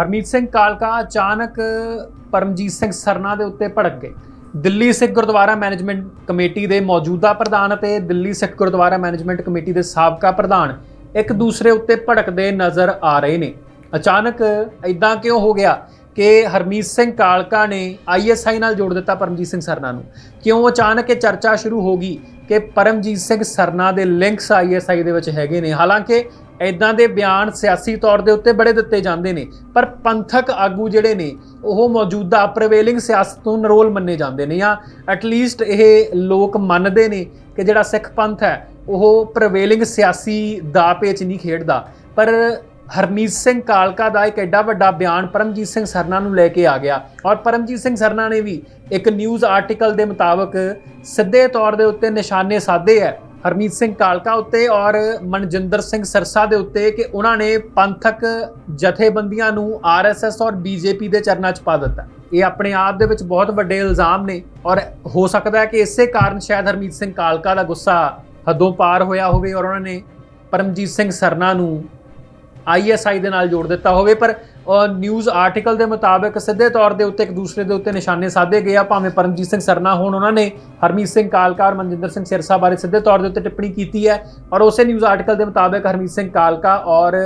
ਹਰਮੀਤ ਸਿੰਘ ਕਾਲਕਾ ਅਚਾਨਕ ਪਰਮਜੀਤ ਸਿੰਘ ਸਰਨਾ ਦੇ ਉੱਤੇ ਭੜਕ ਗਏ। ਦਿੱਲੀ ਸਿੱਖ ਗੁਰਦੁਆਰਾ ਮੈਨੇਜਮੈਂਟ ਕਮੇਟੀ ਦੇ ਮੌਜੂਦਾ ਪ੍ਰਧਾਨ ਅਤੇ ਦਿੱਲੀ ਸਿੱਖ ਗੁਰਦੁਆਰਾ ਮੈਨੇਜਮੈਂਟ ਕਮੇਟੀ ਦੇ ਸਾਬਕਾ ਪ੍ਰਧਾਨ ਇੱਕ ਦੂਸਰੇ ਉੱਤੇ ਭੜਕਦੇ ਨਜ਼ਰ ਆ ਰਹੇ ਨੇ। ਅਚਾਨਕ ਇਦਾਂ ਕਿਉਂ ਹੋ ਗਿਆ? ਕਿ ਹਰਮੀਤ ਸਿੰਘ ਕਾਲਕਾ ਨੇ ਆਈਐਸਆਈ ਨਾਲ ਜੋੜ ਦਿੱਤਾ ਪਰਮਜੀਤ ਸਿੰਘ ਸਰਨਾ ਨੂੰ। ਕਿਉਂ ਅਚਾਨਕ ਇਹ ਚਰਚਾ ਸ਼ੁਰੂ ਹੋ ਗਈ ਕਿ ਪਰਮਜੀਤ ਸਿੰਘ ਸਰਨਾ ਦੇ ਲਿੰਕਸ ਆਈਐਸਆਈ ਦੇ ਵਿੱਚ ਹੈਗੇ ਨੇ? ਹਾਲਾਂਕਿ ਇਦਾਂ ਦੇ ਬਿਆਨ ਸਿਆਸੀ ਤੌਰ ਦੇ ਉੱਤੇ ਬੜੇ ਦਿੱਤੇ ਜਾਂਦੇ ਨੇ, ਪਰ ਪੰਥਕ ਆਗੂ ਜਿਹੜੇ ਨੇ, ਉਹ ਮੌਜੂਦਾ ਪ੍ਰਵੇਲਿੰਗ ਸਿਆਸਤ ਤੋਂ ਨਰੋਲ ਮੰਨੇ ਜਾਂਦੇ ਨੇ ਜਾਂ ਐਟਲੀਸਟ ਇਹ ਲੋਕ ਮੰਨਦੇ ਨੇ ਕਿ ਜਿਹੜਾ ਸਿੱਖ ਪੰਥ ਹੈ, ਉਹ ਪ੍ਰਵੇਲਿੰਗ ਸਿਆਸੀ ਦਾ ਪੇਚ ਨਹੀਂ ਖੇਡਦਾ। ਪਰ ਹਰਮੀਤ ਸਿੰਘ ਕਾਲਕਾ ਦਾ ਇੱਕ ਐਡਾ ਵੱਡਾ ਬਿਆਨ ਪਰਮਜੀਤ ਸਿੰਘ ਸਰਨਾ ਨੂੰ ਲੈ ਕੇ ਆ ਗਿਆ। ਔਰ ਪਰਮਜੀਤ ਸਿੰਘ ਸਰਨਾ ਨੇ ਵੀ ਇੱਕ ਨਿਊਜ਼ ਆਰਟੀਕਲ ਦੇ ਮੁਤਾਬਕ ਸਿੱਧੇ ਤੌਰ ਦੇ ਉੱਤੇ ਨਿਸ਼ਾਨੇ ਸਾਧੇ ਹੈ ਹਰਮੀਤ ਸਿੰਘ ਕਾਲਕਾ ਉੱਤੇ ਔਰ ਮਨਜਿੰਦਰ ਸਿੰਘ ਸਰਸਾ ਦੇ ਉੱਤੇ ਕਿ ਉਹਨਾਂ ਨੇ ਪੰਥਕ ਜਥੇਬੰਦੀਆਂ ਨੂੰ ਆਰਐਸਐਸ ਔਰ ਬੀਜੇਪੀ ਦੇ ਚਰਨਾਂ 'ਚ ਪਾ ਦਿੱਤਾ। ਇਹ ਆਪਣੇ ਆਪ ਦੇ ਵਿੱਚ ਬਹੁਤ ਵੱਡੇ ਇਲਜ਼ਾਮ ਨੇ ਔਰ ਹੋ ਸਕਦਾ ਹੈ ਕਿ ਇਸੇ ਕਾਰਨ ਸ਼ਾਇਦ ਹਰਮੀਤ ਸਿੰਘ ਕਾਲਕਾ ਦਾ ਗੁੱਸਾ ਹਦੋਂ ਪਾਰ ਹੋਇਆ ਹੋਵੇ ਔਰ ਉਹਨਾਂ ਨੇ ਪਰਮਜੀਤ ਸਿੰਘ ਸਰਨਾ ਨੂੰ ਆਈਐਸਆਈ ਦੇ ਨਾਲ ਜੋੜ ਦਿੱਤਾ ਹੋਵੇ, ਪਰ ਨਿਊਜ਼ ਆਰਟੀਕਲ ਦੇ ਮੁਤਾਬਕ ਸਿੱਧੇ ਤੌਰ ਦੇ ਉੱਤੇ ਇੱਕ ਦੂਸਰੇ ਦੇ ਉੱਤੇ ਨਿਸ਼ਾਨੇ ਸਾਧੇ ਗਏ ਆ, ਭਾਵੇਂ ਪਰਮਜੀਤ ਸਿੰਘ ਸਰਨਾ ਹੋਣ, ਉਹਨਾਂ ਨੇ ਹਰਮੀਤ ਸਿੰਘ ਕਾਲਕਾ ਔਰ ਮਨਜਿੰਦਰ ਸਿੰਘ ਸਿਰਸਾ ਬਾਰੇ ਸਿੱਧੇ ਤੌਰ ਦੇ ਉੱਤੇ ਟਿੱਪਣੀ ਕੀਤੀ ਹੈ। ਔਰ ਉਸੇ ਨਿਊਜ਼ ਆਰਟੀਕਲ ਦੇ ਮੁਤਾਬਕ ਹਰਮੀਤ ਸਿੰਘ ਕਾਲਕਾ ਔਰ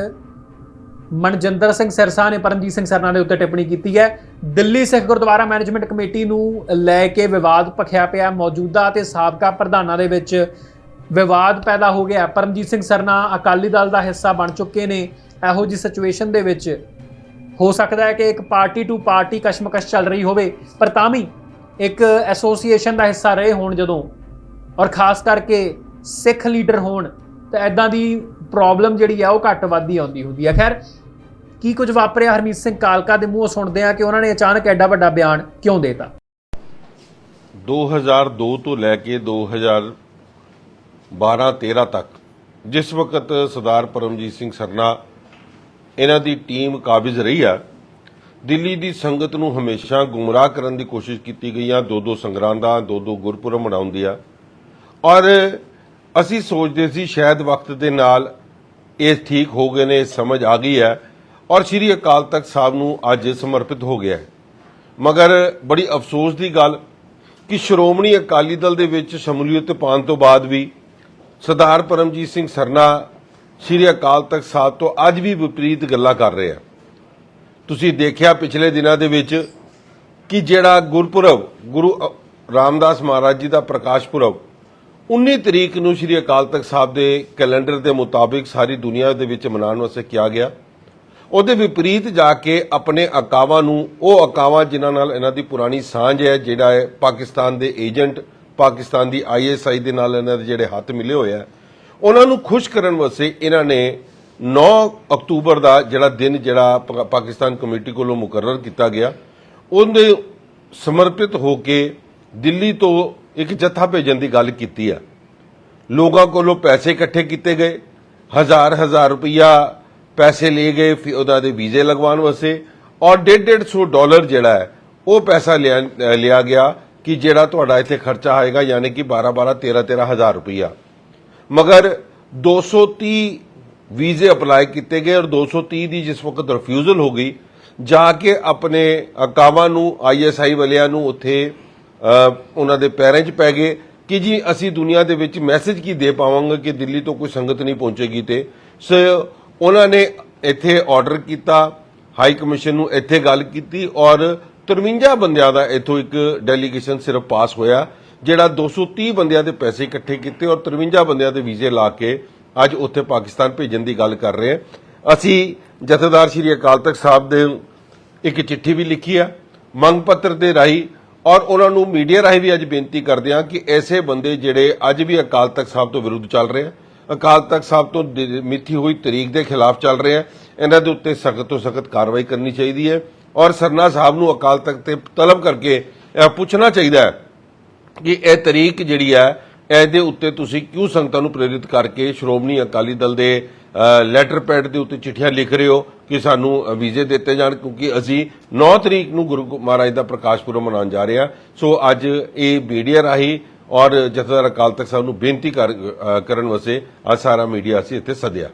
ਮਨਜਿੰਦਰ ਸਿੰਘ ਸਿਰਸਾ ਨੇ ਪਰਮਜੀਤ ਸਿੰਘ ਸਰਨਾ ਦੇ ਉੱਤੇ ਟਿੱਪਣੀ ਕੀਤੀ ਹੈ। ਦਿੱਲੀ ਸਿੱਖ ਗੁਰਦੁਆਰਾ ਮੈਨੇਜਮੈਂਟ ਕਮੇਟੀ ਨੂੰ ਲੈ ਕੇ ਵਿਵਾਦ ਭਖਿਆ ਪਿਆ, ਮੌਜੂਦਾ ਤੇ ਸਾਬਕਾ ਪ੍ਰਧਾਨਾਂ ਦੇ ਵਿੱਚ ਵਿਵਾਦ ਪੈਦਾ ਹੋ ਗਿਆ। ਪਰਮਜੀਤ ਸਿੰਘ ਸਰਨਾ ਅਕਾਲੀ ਦਲ ਦਾ ਹਿੱਸਾ ਬਣ ਚੁੱਕੇ ਨੇ। ਇਹੋ ਜੀ ਸਿਚੁਏਸ਼ਨ ਦੇ ਵਿੱਚ ਹੋ ਸਕਦਾ ਹੈ ਕਿ ਇੱਕ ਪਾਰਟੀ ਟੂ ਪਾਰਟੀ ਕਸ਼ਮਕਸ਼ ਚੱਲ ਰਹੀ ਹੋਵੇ, ਪਰ ਤਾਂ ਵੀ ਇੱਕ ਐਸੋਸੀਏਸ਼ਨ ਦਾ ਹਿੱਸਾ ਰਹੇ ਹੋਣ ਜਦੋਂ ਔਰ ਖਾਸ ਕਰਕੇ ਸਿੱਖ ਲੀਡਰ ਹੋਣ, ਤਾਂ ਐਦਾਂ ਦੀ ਪ੍ਰੋਬਲਮ ਜਿਹੜੀ ਆ ਉਹ ਘੱਟ ਵੱਧਦੀ ਆਉਂਦੀ ਹੁੰਦੀ ਹੈ ਖੈਰ, ਕੀ ਕੁਝ ਵਾਪਰਿਆ? ਹਰਮੀਤ ਸਿੰਘ ਕਾਲਕਾ ਦੇ ਮੂੰਹੋਂ ਸੁਣਦੇ ਆ ਕਿ ਉਹਨਾਂ ਨੇ ਅਚਾਨਕ ਐਡਾ ਵੱਡਾ ਬਿਆਨ ਕਿਉਂ ਦੇਤਾ? 2002 ਤੋਂ ਲੈ ਕੇ 2012-13 ਤੱਕ, ਜਿਸ ਵਕਤ ਸਰਦਾਰ ਪਰਮਜੀਤ ਸਿੰਘ ਸਰਨਾ ਇਹਨਾਂ ਦੀ ਟੀਮ ਕਾਬਿਜ਼ ਰਹੀ ਆ। ਦਿੱਲੀ ਦੀ ਸੰਗਤ ਨੂੰ ਹਮੇਸ਼ਾ ਗੁੰਮਰਾਹ ਕਰਨ ਦੀ ਕੋਸ਼ਿਸ਼ ਕੀਤੀ ਗਈ ਆ। ਦੋ ਦੋ ਸੰਗਰਾਂਦਾਂ ਦੋ ਦੋ ਗੁਰਪੁਰਬ ਮਨਾਉਂਦੇ ਆ। ਔਰ ਅਸੀਂ ਸੋਚਦੇ ਸੀ ਸ਼ਾਇਦ ਵਕਤ ਦੇ ਨਾਲ ਇਹ ਠੀਕ ਹੋ ਗਏ ਨੇ, ਸਮਝ ਆ ਗਈ ਹੈ ਔਰ ਸ੍ਰੀ ਅਕਾਲ ਤਖਤ ਸਾਹਿਬ ਨੂੰ ਅੱਜ ਸਮਰਪਿਤ ਹੋ ਗਿਆ ਹੈ। ਮਗਰ ਬੜੀ ਅਫਸੋਸ ਦੀ ਗੱਲ ਕਿ ਸ਼੍ਰੋਮਣੀ ਅਕਾਲੀ ਦਲ ਦੇ ਵਿੱਚ ਸ਼ਮੂਲੀਅਤ ਪਾਉਣ ਤੋਂ ਬਾਅਦ ਵੀ ਸਰਦਾਰ ਪਰਮਜੀਤ ਸਿੰਘ ਸਰਨਾ ਸ੍ਰੀ ਅਕਾਲ ਤਖਤ ਸਾਹਿਬ ਤੋਂ ਅੱਜ ਵੀ ਵਿਪਰੀਤ ਗੱਲਾਂ ਕਰ ਰਹੇ ਆ। ਤੁਸੀਂ ਦੇਖਿਆ ਪਿਛਲੇ ਦਿਨਾਂ ਦੇ ਵਿੱਚ ਕਿ ਜਿਹੜਾ ਗੁਰਪੁਰਬ, ਗੁਰੂ ਰਾਮਦਾਸ ਮਹਾਰਾਜ ਜੀ ਦਾ ਪ੍ਰਕਾਸ਼ ਪੁਰਬ 19 ਤਰੀਕ ਨੂੰ ਸ੍ਰੀ ਅਕਾਲ ਤਖਤ ਸਾਹਿਬ ਦੇ ਕੈਲੰਡਰ ਦੇ ਮੁਤਾਬਿਕ ਸਾਰੀ ਦੁਨੀਆ ਦੇ ਵਿੱਚ ਮਨਾਉਣ ਵਾਸਤੇ ਕਿਹਾ ਗਿਆ। ਉਹਦੇ ਵਿਪਰੀਤ ਜਾ ਕੇ ਆਪਣੇ ਅਕਾਵਾਂ ਨੂੰ, ਉਹ ਅਕਾਵਾਂ ਜਿਨ੍ਹਾਂ ਨਾਲ ਇਹਨਾਂ ਦੀ ਪੁਰਾਣੀ ਸਾਂਝ ਹੈ, ਜਿਹੜਾ ਹੈ ਪਾਕਿਸਤਾਨ ਦੇ ਏਜੰਟ, ਪਾਕਿਸਤਾਨ ਦੀ ਆਈਐਸਆਈ ਦੇ ਨਾਲ ਇਹਨਾਂ ਦੇ ਜਿਹੜੇ ਹੱਥ ਮਿਲੇ ਹੋਏ ਆ ਉਹਨਾਂ ਨੂੰ ਖੁਸ਼ ਕਰਨ ਵਾਸਤੇ ਇਹਨਾਂ ਨੇ 9 ਅਕਤੂਬਰ ਦਾ ਜਿਹੜਾ ਦਿਨ ਜਿਹੜਾ ਪਾ- ਪਾਕਿਸਤਾਨ ਕਮੇਟੀ ਕੋਲੋਂ ਮੁਕਰਰ ਕੀਤਾ ਗਿਆ, ਉਹਦੇ ਸਮਰਪਿਤ ਹੋ ਕੇ ਦਿੱਲੀ ਤੋਂ ਇੱਕ ਜੱਥਾ ਭੇਜਣ ਦੀ ਗੱਲ ਕੀਤੀ ਆ। ਲੋਕਾਂ ਕੋਲੋਂ ਪੈਸੇ ਇਕੱਠੇ ਕੀਤੇ ਗਏ, ਹਜ਼ਾਰ ਹਜ਼ਾਰ ਰੁਪਈਆ ਪੈਸੇ ਲਏ ਗਏ ਫਿਰ ਉਹਨਾਂ ਦੇ ਵੀਜ਼ੇ ਲਗਵਾਉਣ ਵਾਸਤੇ ਔਰ 150 ਡਾਲਰ ਜਿਹੜਾ ਹੈ, ਉਹ ਪੈਸਾ ਲਿਆ ਲਿਆ ਗਿਆ ਕਿ ਜਿਹੜਾ ਤੁਹਾਡਾ ਇੱਥੇ ਖਰਚਾ ਆਏਗਾ, ਯਾਨੀ ਕਿ 12 12 13 13 ਹਜ਼ਾਰ ਰੁਪਈਆ। ਮਗਰ 230 ਵੀਜ਼ੇ ਅਪਲਾਈ ਕੀਤੇ ਗਏ ਔਰ 230 ਦੀ ਜਿਸ ਵਕਤ ਰਿਫਿਊਜ਼ਲ ਹੋ ਗਈ, ਜਾ ਕੇ ਆਪਣੇ ਅਕਾਵਾਂ ਨੂੰ ਆਈਐਸਆਈ ਵਾਲਿਆਂ ਨੂੰ ਉੱਥੇ ਉਹਨਾਂ ਦੇ ਪੈਰਾਂ 'ਚ ਪੈ ਗਏ ਕਿ ਜੀ ਅਸੀਂ ਦੁਨੀਆ ਦੇ ਵਿੱਚ ਮੈਸੇਜ ਕੀ ਦੇ ਪਾਵਾਂਗੇ ਕਿ ਦਿੱਲੀ ਤੋਂ ਕੋਈ ਸੰਗਤ ਨਹੀਂ ਪਹੁੰਚੇਗੀ ਤੇ। ਸੋ ਉਹਨਾਂ ਨੇ ਇੱਥੇ ਆਰਡਰ ਕੀਤਾ, ਹਾਈ ਕਮਿਸ਼ਨ ਨੂੰ ਇੱਥੇ ਗੱਲ ਕੀਤੀ ਔਰ 53 ਬੰਦਿਆਂ ਦਾ ਇੱਥੋਂ ਇੱਕ ਡੈਲੀਗੇਸ਼ਨ ਸਿਰਫ ਪਾਸ ਹੋਇਆ। ਜਿਹੜਾ 230 ਬੰਦਿਆਂ ਦੇ ਪੈਸੇ ਇਕੱਠੇ ਕੀਤੇ ਔਰ 53 ਬੰਦਿਆਂ ਦੇ ਵੀਜ਼ੇ ਲਾ ਕੇ ਅੱਜ ਉੱਥੇ ਪਾਕਿਸਤਾਨ ਭੇਜਣ ਦੀ ਗੱਲ ਕਰ ਰਹੇ ਹਾਂ। ਅਸੀਂ ਜਥੇਦਾਰ ਸ਼੍ਰੀ ਅਕਾਲ ਤਖਤ ਸਾਹਿਬ ਦੇ ਇੱਕ ਚਿੱਠੀ ਵੀ ਲਿਖੀ ਆ, ਮੰਗ ਪੱਤਰ ਦੇ ਰਾਹੀਂ ਔਰ ਉਹਨਾਂ ਨੂੰ ਮੀਡੀਆ ਰਾਹੀਂ ਵੀ ਅੱਜ ਬੇਨਤੀ ਕਰਦੇ ਹਾਂ ਕਿ ਐਸੇ ਬੰਦੇ ਜਿਹੜੇ ਅੱਜ ਵੀ ਅਕਾਲ ਤਖਤ ਸਾਹਿਬ ਤੋਂ ਵਿਰੁੱਧ ਚੱਲ ਰਹੇ ਆ, ਅਕਾਲ ਤਖਤ ਸਾਹਿਬ ਤੋਂ ਮਿੱਥੀ ਹੋਈ ਤਰੀਕ ਦੇ ਖਿਲਾਫ ਚੱਲ ਰਹੇ ਆ, ਇਹਨਾਂ ਦੇ ਉੱਤੇ ਸਖਤ ਤੋਂ ਸਖਤ ਕਾਰਵਾਈ ਕਰਨੀ ਚਾਹੀਦੀ ਹੈ ਔਰ ਸਰਨਾ ਸਾਹਿਬ ਨੂੰ ਅਕਾਲ ਤਖਤ ਤੇ ਤਲਬ ਕਰਕੇ ਪੁੱਛਣਾ ਚਾਹੀਦਾ ਹੈ ਕਿ ਇਹ ਤਰੀਕ ਜਿਹੜੀ ਹੈ ਇਹਦੇ ਉੱਤੇ ਤੁਸੀਂ ਕਿਉਂ ਸੰਗਤਾਂ ਨੂੰ ਪ੍ਰੇਰਿਤ ਕਰਕੇ ਸ਼੍ਰੋਮਣੀ ਅਕਾਲੀ ਦਲ ਦੇ ਲੈਟਰ ਪੈਡ ਦੇ ਉੱਤੇ ਚਿੱਠੀਆਂ ਲਿਖ ਰਹੇ ਹੋ ਕਿ ਸਾਨੂੰ ਵੀਜ਼ੇ ਦਿੱਤੇ ਜਾਣ? ਕਿਉਂਕਿ ਅਸੀਂ 9 ਤਰੀਕ ਨੂੰ ਗੁਰੂ ਮਹਾਰਾਜ ਦਾ ਪ੍ਰਕਾਸ਼ ਪੁਰਬ ਮਨਾਉਣ ਜਾ ਰਹੇ ਹਾਂ। ਸੋ ਅੱਜ ਇਹ ਮੀਡੀਆ ਰਾਹੀਂ ਔਰ ਜਥੇਦਾਰ ਅਕਾਲ ਤਖਤ ਸਾਹਿਬ ਨੂੰ ਬੇਨਤੀ ਕਰ- ਕਰਨ ਵਾਸਤੇ ਅੱਜ ਸਾਰਾ ਮੀਡੀਆ ਅਸੀਂ ਇੱਥੇ ਸੱਦਿਆ।